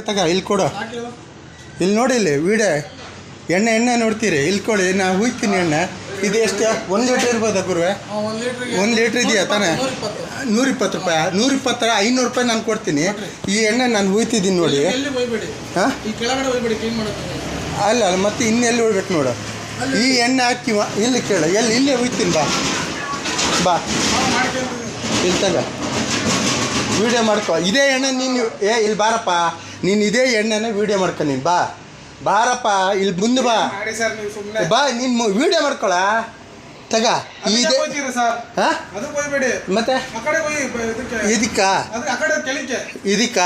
ತಗ ಇಲ್ಲಿ ಕೊಡು. ಇಲ್ಲಿ ನೋಡಿ ಇಲ್ಲಿ, ವೀಡೆ. ಎಣ್ಣೆ ಎಣ್ಣೆ ನೋಡ್ತೀರಿ, ಇಲ್ಲಿ ಕೊಡಿ, ನಾ ಹುಯ್ತೀನಿ ಎಣ್ಣೆ. ಇದು ಎಷ್ಟು? ಒಂದು ಲೀಟ್ರ್ ಇರ್ಬೋದ ಗುರುವೆ? ಒಂದು ಲೀಟ್ರ್ ಇದೆಯಾ ತಾನೇ? ನೂರಿಪ್ಪತ್ತು. ರೂಪಾಯಿ. ನೂರಿಪ್ಪತ್ತರ ಐನೂರು ರೂಪಾಯಿ ನಾನು ಕೊಡ್ತೀನಿ. ಈ ಎಣ್ಣೆ ನಾನು ಹುಯ್ತಿದ್ದೀನಿ ನೋಡಿ. ಹಾಂ? ಅಲ್ಲ ಅಲ್ಲ, ಮತ್ತೆ ಇನ್ನೆಲ್ಲಿ ಹೋಗ್ಬೇಕು ನೋಡು. ಈ ಎಣ್ಣೆ ಹಾಕಿ ಇಲ್ಲಿ ಕೇಳ. ಎಲ್ಲಿ, ಇಲ್ಲೇ ಹುಯ್ತೀನಿ ಬಾ. ಬಾ. ಇಲ್ಲಿ ತಗ. ವಿಡಿಯೋ ಮಾಡ್ಕೊ. ಇದೇ ಎಣ್ಣೆ ನೀನು ಏ, ಇಲ್ಲಿ ಬಾರಪ್ಪ. ನೀನು ಇದೇ ಎಣ್ಣೆನ ವಿಡಿಯೋ ಮಾಡ್ಕೊ ನೀನು ಬಾ. ಬಾರಪ್ಪ ಇಲ್ಲಿ ಮುಂದೆ ಬಾ. ಮಾಡಿ ಸರ್ ನೀವು ಸುಮ್ಮನೆ ಬಾ ನೀನು ವಿಡಿಯೋ ಮಾಡ್ಕೊಳ. ತಗ ಇದೆ ಹಾಂ? ಹೋಗ್ಬೇಡಿ. ಮತ್ತೆ? ಆ ಕಡೆ ಹೋಗಿ ಬ- ಇದಕ್ಕೆ. ಇದಕ್ಕ ಅದ್ರ ಆ ಕಡೆ ಕೆಳಕ್ಕೆ. ಇದಕ್ಕ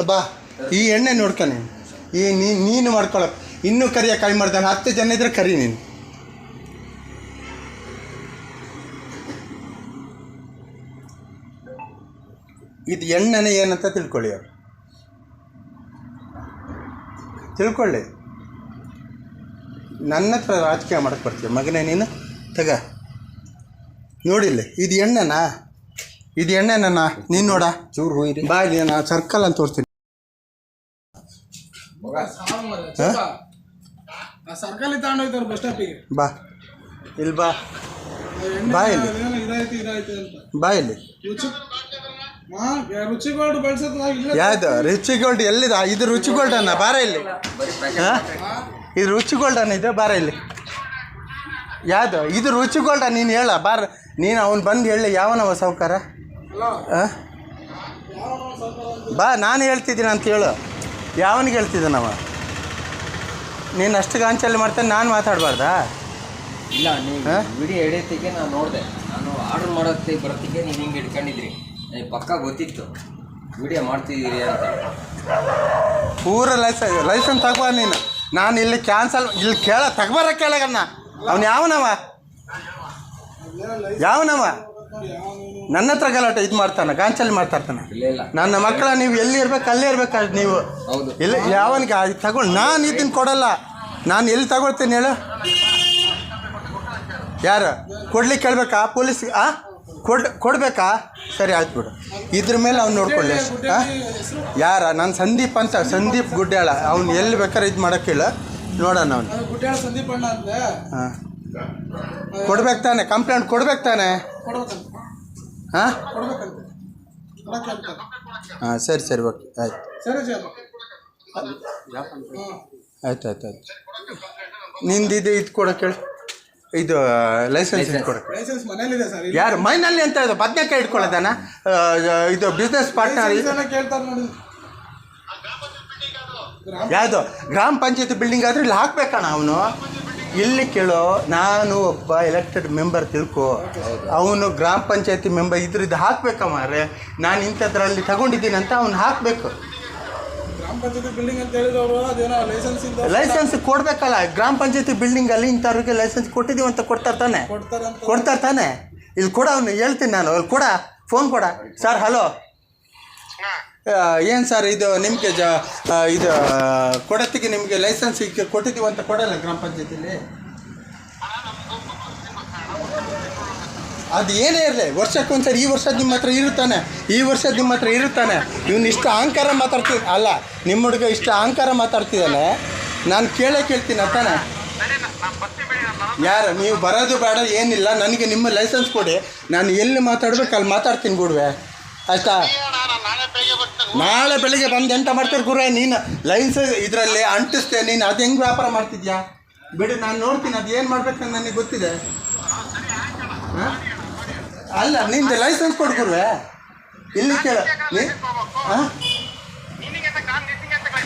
ಬಾ. ಈ ಎಣ್ಣೆ ನೋಡ್ಕೊ ನೀನು. ಈ ನೀ ನೀನು ಮಾಡ್ಕೊಳ. ಇನ್ನೂ ಕರಿಯ ಕೈ ಮಾಡ್ದಾನೆ. ಹತ್ತು ಜನ ಇದ್ರೆ ಕರಿ ನೀನು. ಇದು ಎಣ್ಣೆನೇ ಏನಂತ ತಿಳ್ಕೊಳ್ಳಿ ಅವ್ರು. ತಿಳ್ಕೊಳ್ಳಿ. ನನ್ನ ಹತ್ರ ರಾಜಕೀಯ ಮಾಡಕ್ಕೆ ಬರ್ತೀಯ? ಮಗನೇ ನೀನು? ತಗ. ನೋಡಿಲ್ಲ ಇದು ಎಣ್ಣೆನಾ? ಇದು ಎಣ್ಣೆನಾ? ನೀನು ನೋಡ. ಚೂರು ಹೋಯ್ರಿ ಬಾ ಇಲ್ಲಿ ನಾನು ಸರ್ಕಲ್ ಅಂತ ತೋರಿಸ್ತೀನಿ. ಬಾ. ಇಲ್ಲಿ ಬಾ. ಬಾ ಇಲ್ಲಿ. ಇದಾಯ್ತು ಇದಾಯ್ತು ಬಾ ಇಲ್ಲಿ. ರುಚಿ ಗೋಲ್ಡ್ ರುಚಿಗೋಲ್ಡ್ ಬೆಳ್ಸೋದು ಇಲ್ಲ ಯಾವ್ದು ರುಚಿ ಗೋಲ್ಡ್ ಎಲ್ಲಿದ? ಇದು ರುಚಿ ಗೋಲ್ಡ್ ಅನ್ನ? ಬಾರ ಇಲ್ಲಿ. ಹಾಂ? ಇದು ರುಚಿ ಗೋಲ್ಡ್ ಅನ್ನ ಇದೆ ಬಾರ ಇಲ್ಲಿ. ಯಾವ್ದು? ಇದು ರುಚಿ ಗೋಲ್ಡ ನೀನು ಹೇಳ ಬಾರ ನೀನು ಅವ್ನು ಬಂದು ಹೇಳಿ ಯಾವನವ ಸಾವುಕಾರ ಹಾಂ? ಬಾ ನಾನು ಹೇಳ್ತಿದ್ದೀನಿ ಅಂತ ಹೇಳು. ಯಾವನಿಗೆ ಹೇಳ್ತಿದ್ದಾನವ ನೀನು ಅಷ್ಟು ಗಾಂಚಲ್ಲಿ ಮಾಡ್ತಾನೆ ನಾನು ಮಾತಾಡಬಾರ್ದಾ? ಇಲ್ಲ ನೀವು? ವಿಡಿಯೋ ಹಿಡಿಯೋತ್ತಿಗೆ ನಾನು ನೋಡಿದೆ. ನಾನು ಆರ್ಡರ್ ಮಾಡೋಕ್ಕೆ ಬರೋತ್ತಿಗೆ ನೀನು ಹಿಂಗೆ ಇಟ್ಕೊಂಡಿದ್ರಿ ನನಗೆ ಪಕ್ಕ ಗೊತ್ತಿತ್ತು. ವಿಡಿಯೋ ಮಾಡ್ತಿದ್ದೀರಿ ಅಂತ. ಪೂರ ಲೈಸೆನ್ಸ್ ಲೈಸೆನ್ಸ್ ತಗೋ ನೀನು. ನಾನು ಇಲ್ಲಿ ಕ್ಯಾನ್ಸಲ್ ಇಲ್ಲಿ ಕೇಳ ತಗಬಾರ ಕೇಳಗಣ್ಣ ಅವ್ನು ಯಾವನವ? ಯಾವನವ? ನನ್ನ ಹತ್ರ ಗಲಾಟೆ ಇದು ಮಾಡ್ತಾನೆ ಗಾಂಚಲ್ ಮಾಡ್ತಾ ಇರ್ತಾನೆ ಇಲ್ಲ ಇಲ್ಲ. ನನ್ನ ಮಕ್ಕಳ ನೀವು ಎಲ್ಲಿ ಇರ್ಬೇಕು ಅಲ್ಲೇ ಇರ್ಬೇಕು ನೀವು. ಇಲ್ಲಿ ಯಾವನಿಗೆ ತಗೊಂಡು ನಾನು ಇದನ್ನು ಕೊಡಲ್ಲ. ನಾನು ಎಲ್ಲಿ ತಗೊಳ್ತೀನಿ ಹೇಳು. ಯಾರು? ಕೊಡ್ಲಿಕ್ಕೆ ಕೇಳ್ಬೇಕಾ? ಪೊಲೀಸ್ ಆ? ಕೊಡ್ ಕೊಡಬೇಕಾ? ಸರಿ ಆಯ್ತು ಬಿಡು. ಇದ್ರ ಮೇಲೆ ಅವ್ನು ನೋಡ್ಕೊಳ್ಳಿ. ಹಾಂ ಯಾರ? ನಾನು ಸಂದೀಪ್ ಅಂತ ಸಂದೀಪ್ ಗುಡ್ಡಾಳ ಅವ್ನು ಎಲ್ಲಿ ಬೇಕಾದ್ರೆ ಇದು ಮಾಡೋಕ್ಕಿಲ್ಲ ನೋಡೋಣ ಅವ್ನು. ಅದು ಗುಡ್ಡಾಳ ಸಂದೀಪ್ ಅಣ್ಣ ಅಂತೆ ಹಾಂ ಕೊಡ್ಬೇಕು ತಾನೆ? ಕಂಪ್ಲೇಂಟ್ ಕೊಡ್ಬೇಕು ತಾನೆ? ಹಾಂ ಕೊಡಕ್ಕೆ. ಹಾಂ ಸರಿ ಸರಿ ಓಕೆ. ಆಯ್ತು. ಸರಿ ಸರ್. ಆಯ್ತು ಆಯ್ತು ಆಯ್ತು. ನಿಂದಿದೆ ಇದು ಇದು ಕೊಡೋಕೆ ಹೇಳಿ. ಇದು ಲೈಸೆನ್ಸ್ ಇದು ಲೈಸೆನ್ಸ್ ಮನೇಲಿದೆ ಸರ್ ಯಾರು? ಮೈನಲ್ಲಿ ಅಂತ ಇದು ಪದ್ಯಕ್ಕೆ ಇಟ್ಕೊಳ್ಳೋದಾನ? ಇದು ಬಿಸ್ನೆಸ್ ಪಾರ್ಟ್ನರ್ ಕೇಳ್ತಾರೆ ನೋಡಿ. ಗ್ರಾಮ ಯಾವುದು? ಗ್ರಾಮ ಪಂಚಾಯತಿ ಬಿಲ್ಡಿಂಗ್ ಆದ್ರೆ ಇಲ್ಲಿ ಹಾಕ್ಬೇಕಣ್ಣ ಅವನು. ಇಲ್ಲಿ ಕೇಳೋ ನಾನು ಒಬ್ಬ ಎಲೆಕ್ಟೆಡ್ ಮೆಂಬರ್ ತಿಳ್ಕೊ. ಅವನು ಗ್ರಾಮ ಪಂಚಾಯತಿ ಮೆಂಬರ್ ಇದ್ರದ್ದು ಹಾಕ್ಬೇಕಮ್ಮ ಮಾರೆ ನಾನು ಇಂಥದ್ರಲ್ಲಿ ತಗೊಂಡಿದ್ದೀನಿ ಅಂತ ಅವ್ನು ಹಾಕಬೇಕು ಗ್ರಾಮ ಪಂಚಾಯತಿ ಬಿಲ್ಡಿಂಗ್ ಅಂತ ಹೇಳಿದವರು ಅದೇನೋ ಲೈಸೆನ್ಸ್ ಕೊಡ್ಬೇಕಲ್ಲ ಲೈಸೆನ್ಸ್ ಕೊಡಬೇಕಲ್ಲ ಗ್ರಾಮ ಪಂಚಾಯತಿ ಬಿಲ್ಡಿಂಗಲ್ಲಿ ಇಂಥವ್ರಿಗೆ ಲೈಸೆನ್ಸ್ ಕೊಟ್ಟಿದ್ದೀವಿ ಅಂತ ಕೊಡ್ತಾರೆ ತಾನೆ? ಕೊಡ್ತಾರೆ ತಾನೆ? ಇಲ್ಲಿ ಕೊಡ ಅವ್ನು ಹೇಳ್ತೀನಿ ನಾನು ಅಲ್ಲಿ ಕೊಡ ಫೋನ್ ಕೊಡ. ಸರ್ ಹಲೋ ಏನು ಸರ್ ಇದು ನಿಮಗೆ ಜ ಇದು ಕೊಡತ್ತಿಗೆ ನಿಮಗೆ ಲೈಸೆನ್ಸ್ ಕೊಟ್ಟಿದೀವಿ ಕೊಟ್ಟಿದ್ದೀವಿ ಅಂತ ಕೊಡಲ್ಲ ಗ್ರಾಮ ಪಂಚಾಯತಿಲಿ? ಅದು ಏನೇ ಇರಲಿ, ವರ್ಷಕ್ಕೊಂದ್ಸರಿ ಈ ವರ್ಷ ನಿಮ್ಮ ಹತ್ರ ಇರುತ್ತಾನೆ ಈ ವರ್ಷ ನಿಮ್ಮ ಹತ್ರ ಇರುತ್ತಾನೆ ಇವನು ಇಷ್ಟು ಅಹಂಕಾರ ಮಾತಾಡ್ತಿ, ಅಲ್ಲ ನಿಮ್ಮ ಹುಡುಗ ಇಷ್ಟು ಅಹಂಕಾರ ಮಾತಾಡ್ತಿದ್ದಾನೆ ನಾನು ಕೇಳೇ ಕೇಳ್ತೀನಿ ತಾನೆ ಯಾರು, ನೀವು ಬರೋದು ಬೇಡ, ಏನಿಲ್ಲ, ನನಗೆ ನಿಮ್ಮ ಲೈಸೆನ್ಸ್ ಕೊಡಿ. ನಾನು ಎಲ್ಲಿ ಮಾತಾಡಬೇಕು, ಅಲ್ಲಿ ಮಾತಾಡ್ತೀನಿ ಬಿಡುವೆ. ಆಯ್ತಾ ನಾಳೆ ಬೆಳಿಗ್ಗೆ ಬಂದು ಎಂತ ಮಾಡ್ತೀರಿ ಗುರು ನೀನು? ಲೈಸೆನ್ಸ್ ಇದರಲ್ಲಿ ಅಂಟಿಸ್ತೆ ನೀನು ಅದು ಹೆಂಗೆ ವ್ಯಾಪಾರ ಮಾಡ್ತಿದ್ಯಾ? ಬಿಡು, ನಾನು ನೋಡ್ತೀನಿ, ಅದು ಏನು ಮಾಡ್ಬೇಕಂತ ನನಗೆ ಗೊತ್ತಿದೆ. ಹಾಂ? ಅಲ್ಲ ನಿಂದು ಲೈಸೆನ್ಸ್ ಕೊಡು ಗುರುವೆ. ಇಲ್ಲಿ ಕೇಳು. ಹಾಂ?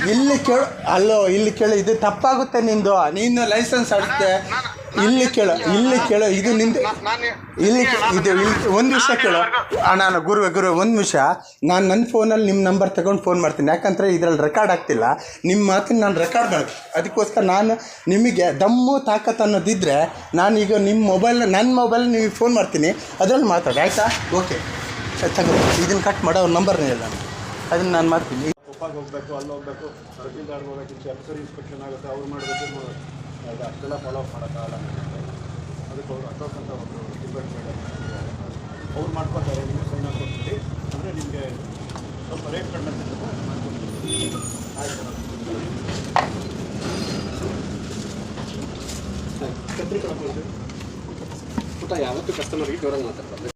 ಇಲ್ಲಿ ಕೇಳು. ಅಲ್ಲೋ ಇಲ್ಲಿ ಕೇಳು. ಇದು ತಪ್ಪಾಗುತ್ತೆ ನಿಂದು. ನೀನು ಲೈಸೆನ್ಸ್ ಅಡಿಸ್ತೆ ಇಲ್ಲಿ ಕೇಳ ಇಲ್ಲಿ ಕೇಳ ಇದು ನಿಂದು. ಇಲ್ಲಿ ಕೇ- ಇದು ಇಲ್ಲಿ ಒಂದು ನಿಮಿಷ ಕೇಳು. ನಾನು ಗುರು ಗುರು ಒಂದು ನಿಮಿಷ. ನಾನು ನನ್ನ ಫೋನಲ್ಲಿ ನಿಮ್ಮ ನಂಬರ್ ತಗೊಂಡು ಫೋನ್ ಮಾಡ್ತೀನಿ. ಯಾಕಂದರೆ ಇದರಲ್ಲಿ ರೆಕಾರ್ಡ್ ಆಗ್ತಿಲ್ಲ. ನಿಮ್ಮ ಮಾತಿನ ನಾನು ರೆಕಾರ್ಡ್ ಮಾಡಿ ಅದಕ್ಕೋಸ್ಕರ ನಾನು ನಿಮಗೆ ದಮ್ಮು ತಾಕತ್ ಅನ್ನೋದಿದ್ದರೆ ನಾನು ಈಗ ನಿಮ್ಮ ಮೊಬೈಲ್ ನನ್ನ ಮೊಬೈಲ್ ನಿಮಗೆ ಫೋನ್ ಮಾಡ್ತೀನಿ. ಅದರಲ್ಲಿ ಮಾತಾಡಿ ಆಯಿತಾ? ಓಕೆ ತಗೋ ಇದನ್ನು ಕಟ್ ಮಾಡೋ ಅವ್ರ ನಂಬರ್ನೇ ಇಲ್ಲ ನಾನು. ಅದನ್ನು ನಾನು ಮಾಡ್ತೀನಿ. ಹೋಗಬೇಕು ಅಲ್ಲಿ ಹೋಗಬೇಕು ಇಂಥ ಇನ್ಸ್ಪೆಕ್ಷನ್ ಆಗುತ್ತೆ ಅವ್ರು ಮಾಡ್ಬೇಕು. ಅದು ಅಷ್ಟೆಲ್ಲ ಫಾಲೋ ಮಾಡೋಕ್ಕಾಗಲ್ಲ ಅದಕ್ಕೆ ಅವರು ಅಶೋಕ್ ಅಂತ ಡಿಬೇಟ್ ಮೇಡಮ್ ಅವ್ರು ಮಾಡ್ಕೊತಾರೆ ನೀವು ಸೈನ್ ಹಾಕ್ಕೊಡ್ತೀರಿ ಅಂದರೆ ನಿಮಗೆ ಸ್ವಲ್ಪ ರೇಟ್ ಕಡಿಮೆ ಮಾಡ್ಕೊಡ್ತೀವಿ ಊಟ ಯಾವತ್ತೂ ಕಸ್ಟಮರ್ಗೆ ಜೋರಾಗಿ ಮಾತಾಡ್ತಾರೆ